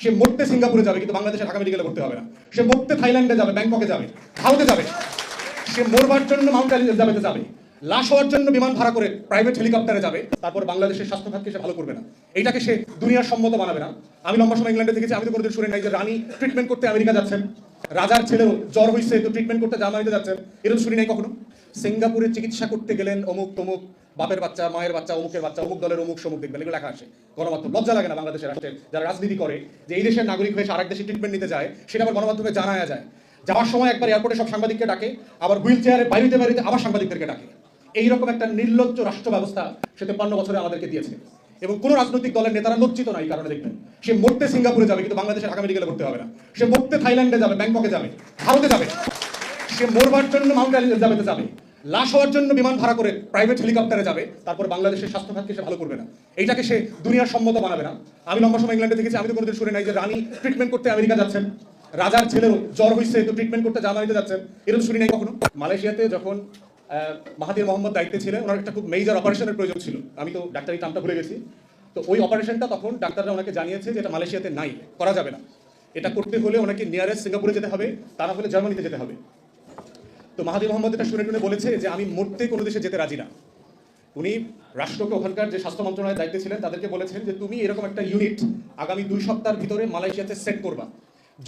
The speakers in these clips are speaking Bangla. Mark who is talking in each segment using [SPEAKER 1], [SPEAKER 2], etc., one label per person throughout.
[SPEAKER 1] সে মরতে সিঙ্গাপুরে যাবে, কিন্তু বাংলাদেশে ঢাকা মেডিকেলে ভর্তি হবে না। সে মরতে থাইল্যান্ডে যাবে, ব্যাংককে যাবে ভারতে যাবে। সে মরবার জন্য মাউন্ট এলিজাবেথে যাবে, লাশ হওয়ার জন্য বিমান ভাড়া করে প্রাইভেট হেলিকপ্টারে যাবে, তারপর বাংলাদেশের স্বাস্থ্য খাতকে সে ভালো করবে না। এইটাকে সে দুনিয়ার সম্মত বানাবে না। আমি লম্বা সময় ইংল্যান্ডে দেখেছি আমি তো কোনোদিন শুনে নাই যে রানী ট্রিটমেন্ট করতে আমেরিকা যাচ্ছেন। রাজার ছেলেও জ্বর হয়েছে তো ট্রিটমেন্ট করতে জার্মানিতে যাচ্ছেন। এরকম শুনি নাই কখনো। সিঙ্গাপুরে চিকিৎসা করতে গেলেন অমুক তমুক, বাপের বাচ্চা, মায়ের বাচ্চা, অমুকের বাচ্চা, অমুক দলের অমুক সমুক দেখবেন, এগুলো লেখা আসে গণমাধ্যম, লজ্জা লাগে না বাংলাদেশের রাষ্ট্রের যারা রাজনীতি করে, যে এই দেশের নাগরিক হয়ে আরেক দেশে ট্রিটমেন্ট নিতে যায়, সেটা আবার গণমাধ্যমে জানা যায়। যাওয়ার সময় একবার এয়ারপোর্টে সব সাংবাদিককে ডাকে, আবার হুইল চেয়ারে বাইরেতে বাইরেতে আবার সাংবাদিকদেরকে ডাকে। এইরকম একটা নির্লজ্জ রাষ্ট্র ব্যবস্থা সে তেপান্ন বছরে আমাদেরকে দিয়েছে। এবং কোনো রাজনৈতিক দলের নেতারা লজ্জিত না এই কারণে দেখবেন। সে মরতে সিঙ্গাপুরে যাবে, কিন্তু বাংলাদেশের ঢাকা মেডিকেলে ভর্তি হবে না। সে মরতে থাইল্যান্ডে যাবে, ব্যাংককে যাবে, ভারতে যাবে। সে মরবার জন্য মাউন্ট এলিজাবেথে যাবে। লাশ হওয়ার জন্য বিমান ভাড়া করে প্রাইভেট হেলিকপ্টারে যাবে, তারপর বাংলাদেশের স্বাস্থ্য খাতকে সে ভালো করবে না। এইটাকে সে দুনিয়ার সম্মত বানাবে না। আমি লম্বা সময় ইংল্যান্ডে দেখেছি আমি তো কোনোদিন শুনে নাই যে রানী ট্রিটমেন্ট করতে আমেরিকা যাচ্ছেন। রাজার ছেলেও জ্বর হয়েছে তো ট্রিটমেন্ট করতে জার্মানিতে যাচ্ছেন। এরকম শুনি নাই কখনো? মালয়েশিয়াতে যখন মাহাতির মোহাম্মদ দায়িত্বে ছিলেন, ওনার একটা খুব মেজর অপারেশনের প্রয়োজন ছিল। আমি তো ডাক্তারি টামটা ভুলে গেছি। তো ওই অপারেশনটা তখন ডাক্তাররা ওনাকে জানিয়েছে যে এটা মালয়েশিয়াতে নাই, করা যাবে না। এটা করতে হলে ওনাকে নিয়ারেস্ট সিঙ্গাপুরে যেতে হবে, তা না হলে জার্মানিতে যেতে হবে। তো মাহাদি মোহাম্মদ এটা শুনে টুনে বলেছে যে আমি মরতে কোনো দেশে যেতে রাজি না। উনি রাষ্ট্রকে ওখানকার যে স্বাস্থ্য মন্ত্রণালয়ের দায়িত্বে ছিলেন, তাদেরকে বলেছেন যে তুমি এরকম একটা ইউনিট আগামী দুই সপ্তাহের ভিতরে মালয়েশিয়াতে সেট করবা।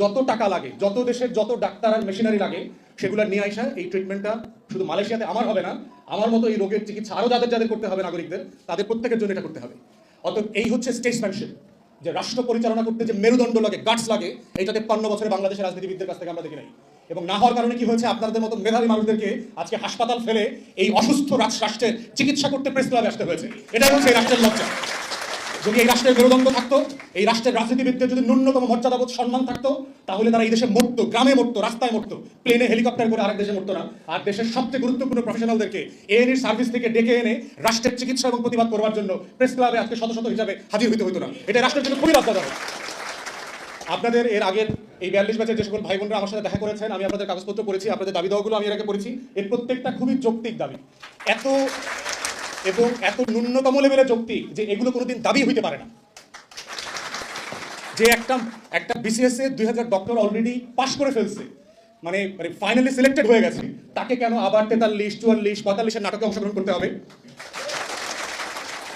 [SPEAKER 1] যত টাকা লাগে, যত দেশের যত ডাক্তার আর মেশিনারি লাগে, সেগুলো নিয়ে আসা এই ট্রিটমেন্টটা শুধু মালয়েশিয়াতে আমার হবে না, আমার মতো এই রোগের চিকিৎসা আরও যাদের যাদের করতে হবে নাগরিকদের, তাদের প্রত্যেকের জন্য এটা করতে হবে। অতএব এই হচ্ছে স্টেটসম্যানশিপ যে রাষ্ট্র পরিচালনা করতে যে মেরুদণ্ড লাগে গাটস লাগে, এইটা পান্ন বছরে বাংলাদেশের রাজনীতিবিদদের কাছ থেকে আমরা দেখি নাই। এবং না হওয়ার কারণে কি হয়েছে? আপনাদের মতো মেধাবী মানুষদেরকে আজকে হাসপাতাল ফেলে এই অসুস্থ রাষ্ট্রের চিকিৎসা করতে প্রেস ক্লাবে আসতে হয়েছে। এটাই হচ্ছে এই রাষ্ট্রের লজ্জা। যদি এই রাষ্ট্রের মেরুদণ্ড থাকতো, এই রাষ্ট্রের রাজনীতিবিদদের যদি ন্যূনতম মর্যাদাবোধ সম্মান থাকতো, তাহলে তারা এই দেশে মরতো, গ্রামে মরতো, রাস্তায় মরতো প্লেনে হেলিকপ্টার করে আরেক দেশে মরতো না। আর দেশের সবচেয়ে গুরুত্বপূর্ণ প্রফেশনালদেরকে এএনএর সার্ভিস থেকে ডেকে এনে রাষ্ট্রের চিকিৎসা এবং প্রতিবাদ করবার জন্য প্রেস ক্লাবে আজকে শত শত হিসাবে হাজির হইতে হইতো না। এটা রাষ্ট্রের জন্য খুবই লজ্জাজনক। আপনাদের এর আগের এই বিয়াল্লিশ ব্যাচের যে সকল ভাই বোনরা আমার সাথে দেখা করেছেন, আমি আপনাদের কাগজপত্র পড়েছি, আপনাদের দাবি দাওয়াগুলো আমি এর আগে পড়েছি। এর প্রত্যেকটা খুবই যৌক্তিক দাবি। এত, এবং এত ন্যূনতম লেভেলের যৌক্তিক যে এগুলো কোনোদিন দাবি হইতে পারে না। যে একটা একটা বিসিএস এ দুই হাজার ডক্টর অলরেডি পাশ করে ফেলছে মানে মানে ফাইনালি সিলেক্টেড হয়ে গেছে, তাকে কেন আবার তেতাল্লিশ, চুয়াল্লিশ, পঁয়তাল্লিশের নাটকে অংশগ্রহণ করতে হবে?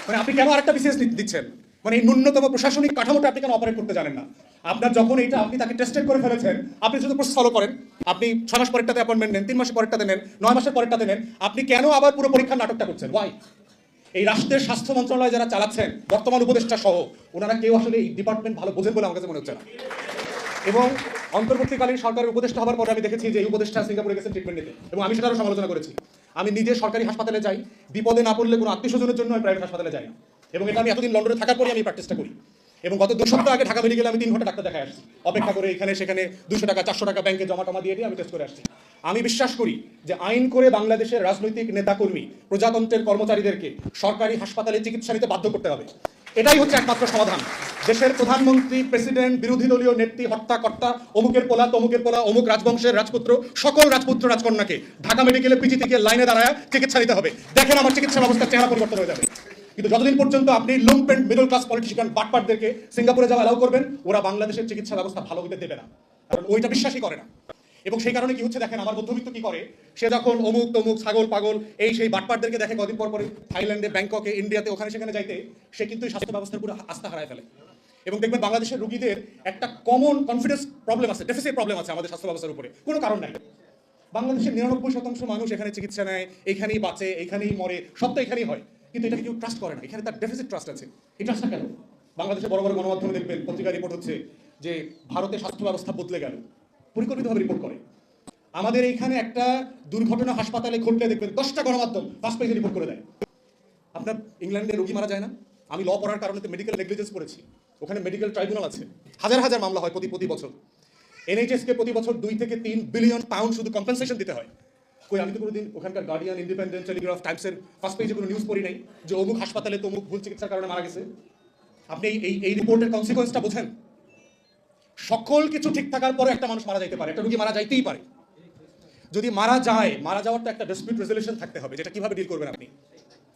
[SPEAKER 1] মানে আপনি কেন আরেকটা বিসিএস দিচ্ছেন? মানে এই ন্যূনতম প্রশাসনিক কাঠামোটা আপনি কেন অপারেট করতে জানেন না? আপনার যখন এটা আপনি তাকে টেস্টেড করে ফেলেছেন, আপনি শুধু প্রসেস ফলো করেন। আপনি ছ মাস পরেরটাতে অ্যাপয়েন্টমেন্ট নেন, তিন মাসের পরেরটাতে নেন, নয় মাসের পরেরটাতে নেন, আপনি কেন আবার পুরো পরীক্ষার নাটকটা করছেন? ওয়াই এই রাষ্ট্রের স্বাস্থ্য মন্ত্রণালয় যারা চালাচ্ছেন, বর্তমান উপদেষ্টা সহ, ওনারা কেউ আসলে এই ডিপার্টমেন্ট ভালো বোঝেন বলে আমার কাছে মনে হচ্ছে না। এবং অন্তর্বর্তীকালীন সরকারের উপদেষ্টা হওয়ার পরে আমি দেখেছি যে এই উপদেষ্টা সিঙ্গাপুরে গেছেন ট্রিটমেন্ট নিতে। এবং আমি সেটারও সমালোচনা করেছি। আমি নিজে সরকারি হাসপাতালে যাই, বিপদে না পড়লে কোনো আত্মীয় স্বজনের জন্য আমি প্রাইভেট হাসপাতালে যাই না। এবং এটা আমি এতদিন লন্ডনে থাকার পরে আমি প্র্যাকটিসটা করি। এবং গত দু সপ্তাহ আগে ঢাকা মেডিকেলে আমি তিন ঘণ্টা ডাক্তার দেখায় আসছি। অপেক্ষা করে এখানে, সেখানে দুশো টাকা, চারশো টাকা ব্যাংকে জমা টমা দিয়ে দিয়ে আমি টেস্ট করে আসছি। আমি বিশ্বাস করি যে আইন করে বাংলাদেশের রাজনৈতিক নেতাকর্মী, প্রজাতন্ত্রের কর্মচারীদেরকে সরকারি হাসপাতালে চিকিৎসা নিতে বাধ্য করতে হবে। এটাই হচ্ছে একমাত্র সমাধান। দেশের প্রধানমন্ত্রী প্রেসিডেন্ট বিরোধী দলীয় নেত্রী, হত্যাকর্তা, অমুকের পোলা তমুকের পোলা, অমুক রাজবংশের রাজপুত্র, সকল রাজপুত্র রাজকন্যাকে ঢাকা মেডিকেলে পিজি থেকে লাইনে দাঁড়ায় চিকিৎসা নিতে হবে। দেখেন আমার চিকিৎসা ব্যবস্থার চেহারা পরিবর্তন হয়ে যাবে। কিন্তু যতদিন পর্যন্ত আপনি লুম্পেন্ট মিডল ক্লাস পলিটিশিয়ান বাটপাটদেরকে সিঙ্গাপুরে যাওয়া অ্যালাউ করবেন, ওরা বাংলাদেশের চিকিৎসা ব্যবস্থা ভালো হতে দেবে না। কারণ ওইটা বিশ্বাসই করে না। এবং সেই কারণে কি হচ্ছে দেখেন, আমার মধ্যবিত্ত কি করে? সে যখন অমুক তমুক ছাগল পাগল, এই সেই বাটপাটদেরকে দেখে কদিন পর পরে থাইল্যান্ডে, ব্যাংককে, ইন্ডিয়াতে, ওখানে সেখানে যাইতে, সে কিন্তু স্বাস্থ্য ব্যবস্থার পুরো আস্থা হারায় ফেলে। এবং দেখবেন বাংলাদেশের রুগীদের একটা কমন কনফিডেন্স প্রবলেম আছে ডেফিসিট প্রবলেম আছে আমাদের স্বাস্থ্য ব্যবস্থার উপরে। কোনো কারণ নাই। বাংলাদেশের নিরানব্বই শতাংশ মানুষ এখানে চিকিৎসা নেয়, এখানেই বাঁচে, এখানেই মরে, সব তো এখানেই হয়। কিন্তু এটাকে কেউ ট্রাস্ট করে না। এখানে তার ডেফিসিট ট্রাস্ট আছে। এই ট্রাস্টটা কেন? বাংলাদেশে বড় বড় গণমাধ্যমে দেখবেন, পত্রিকা রিপোর্ট হচ্ছে যে ভারতে স্বাস্থ্য ব্যবস্থা বদলে গেল। পরিকল্পিতভাবে রিপোর্ট করে। আমাদের এইখানে একটা দুর্ঘটনা হাসপাতালে ঘটলে দেখবেন দশটা গণমাধ্যম ফার্স্ট পেজে রিপোর্ট করে দেয়। আপনার ইংল্যান্ডে রোগী মারা যায় না? আমি ল পড়ার কারণে তো মেডিকেল নেগলিজেন্স পড়েছি ওখানে মেডিকেল ট্রাইব্যুনাল আছে। হাজার হাজার মামলা হয় প্রতি প্রতি বছর। এনএইচএসকে প্রতি বছর দুই থেকে তিন বিলিয়ন পাউন্ড শুধু কম্পেনসেশন দিতে হয়। কই আমি তো কোনোদিন ওখানকার গার্ডিয়ান ইন্ডিপেন্ডেন্ট টেলিগ্রাফ টাইমসের ফার্স্ট পেজে কোনো নিউজ পড়ি নাই যে অমুক হাসপাতালে তমুক ভুল চিকিৎসার কারণে মারা গেছে। আপনি এই- এই রিপোর্টের কনসিকোয়েন্সটা বোঝেন? সকল কিছু ঠিক থাকার পরে একটা মানুষ মারা যাইতে পারে, একটা রুগী মারা যাইতেই পারে। যদি মারা যায়, মারা যাওয়ার তো একটা ডিসপিউট রেজলিউশন থাকতে হবে, যেটা কীভাবে ডিল করবেন আপনি?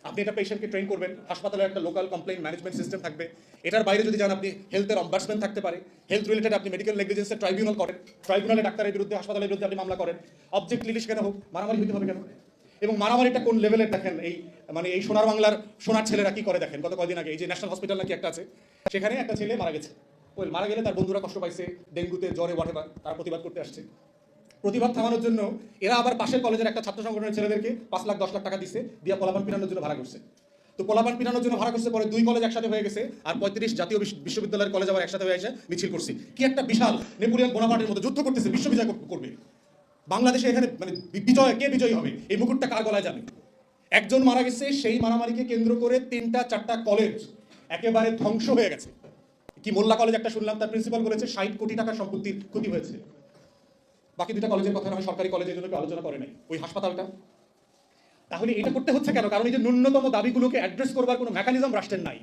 [SPEAKER 1] আপনি একটা পেশেন্টকে ট্রেন করবেন হাসপাতালে একটা লোকাল কমপ্লেন ম্যানেজমেন্ট সিস্টেম থাকবে। এটার বাইরে যদি যান, আপনি হেলথের অম্বাসমেন্ট থাকতে পারে। হেলথ রিলেটেড আপনি মেডিকেল নেগলিজেন্সের ট্রাইব্যুনাল করেন। ট্রাইব্যুনালে ডাক্তারের বিরুদ্ধে, হাসপাতালের বিরুদ্ধে আপনি মামলা করেন। অবজেক্ট লিলিশ কেন হোক, মারামারি হইতে হবে কেন? এবং মারামারিটা কোন লেভেলের দেখেন, এই মানে এই সোনার বাংলার সোনার ছেলেরা কি করে দেখেন? গত কয়দিন আগে, এই যে ন্যাশনাল হসপিটাল নাকি একটা আছে, সেখানে একটা ছেলে মারা গেছে। ওই মারা গেলে তার বন্ধুরা কষ্ট পাইছে, ডেঙ্গুতে, জ্বরে ওয়াটেভার তারা প্রতিবাদ করতে আসছে। প্রতিবাদ থামানোর জন্য এরা আবার পাশের কলেজের একটা ছাত্র সংগঠনের ছেলেদেরকে পাঁচ লাখ, দশ লাখ টাকা দিচ্ছে, দিয়া পোলাপান পিনানোর জন্য ভাড়া করছে। তো পোলাপান পিনানোর জন্য ভাড়া করছে পরে দুই কলেজ একসাথে হয়ে গেছে, আর পঁয়ত্রিশ জাতীয় বিশ্ববিদ্যালয়ের কলেজ আবার একসাথে হয়ে এসে মিছিল করছি। কি একটা বিশাল নেপুলিয়ান বোনাপার্টের মতো যুদ্ধ করতেছে, বিশ্ববিজয় কর- করবে। বাংলাদেশে এখানে মানে বিজয়, কে বিজয়ী হবে? এই মুকুটটা কার গলায় যাবে? একজন মারা গেছে, সেই মারামারিকে কেন্দ্র করে তিনটা, চারটা কলেজ একেবারে ধ্বংস হয়ে গেছে। কি মোল্লা কলেজ একটা শুনলাম, তার প্রিন্সিপাল বলেছে, ষাট কোটি টাকার সম্পত্তির ক্ষতি হয়েছে। বাকি দুটা কলেজের কথা নয় সরকারি কলেজের জন্য আলোচনা করে নাই। ওই হাসপাতালটা। তাহলে এটা করতে হচ্ছে কেন? কারণ এই যে ন্যূনতম দাবিগুলোকে অ্যাড্রেস করবার কোনো মেকানিজম রাষ্ট্রের নাই।